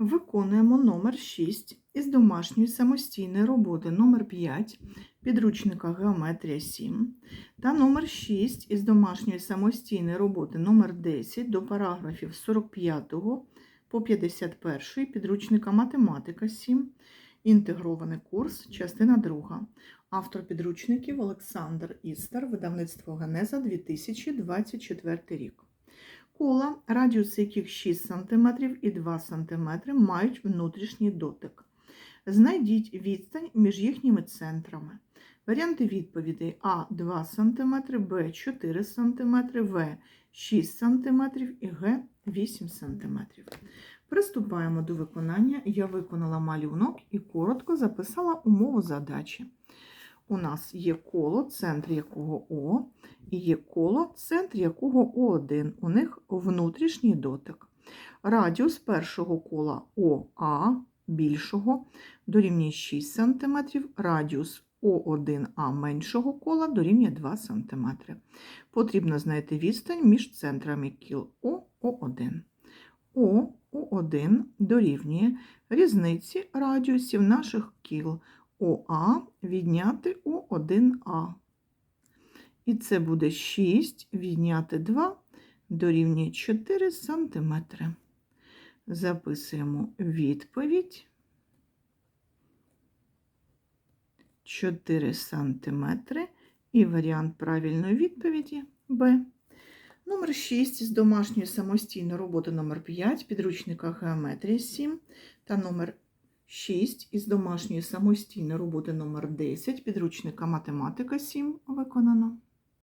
Виконуємо номер 6 із домашньої самостійної роботи номер 5 підручника Геометрія 7 та номер 6 із домашньої самостійної роботи номер 10 до параграфів 45 по 51 підручника Математика 7, інтегрований курс, частина 2. Автор підручників Олександр Істер, видавництво Генеза 2024 рік. Кола, радіус яких 6 см і 2 см мають внутрішній дотик. Знайдіть відстань між їхніми центрами. Варіанти відповідей А 2 см, Б 4 см, В 6 см і Г 8 см. Приступаємо до виконання. Я виконала малюнок і коротко записала умову задачі. У нас є коло, центр якого О, і є коло, центр якого О1. У них внутрішній дотик. Радіус першого кола ОА більшого дорівнює 6 см, радіус О1А меншого кола дорівнює 2 см. Потрібно знайти відстань між центрами кіл О, О1. О, О1 дорівнює різниці радіусів наших кіл ОА відняти О1А. І це буде 6 відняти 2 дорівнює 4 см. Записуємо відповідь 4 см і варіант правильної відповіді Б. Номер 6 з домашньої самостійної роботи номер 5 підручника Геометрія 7 та номер 6 із домашньої самостійної роботи номер 10 підручника Математика 7 виконано.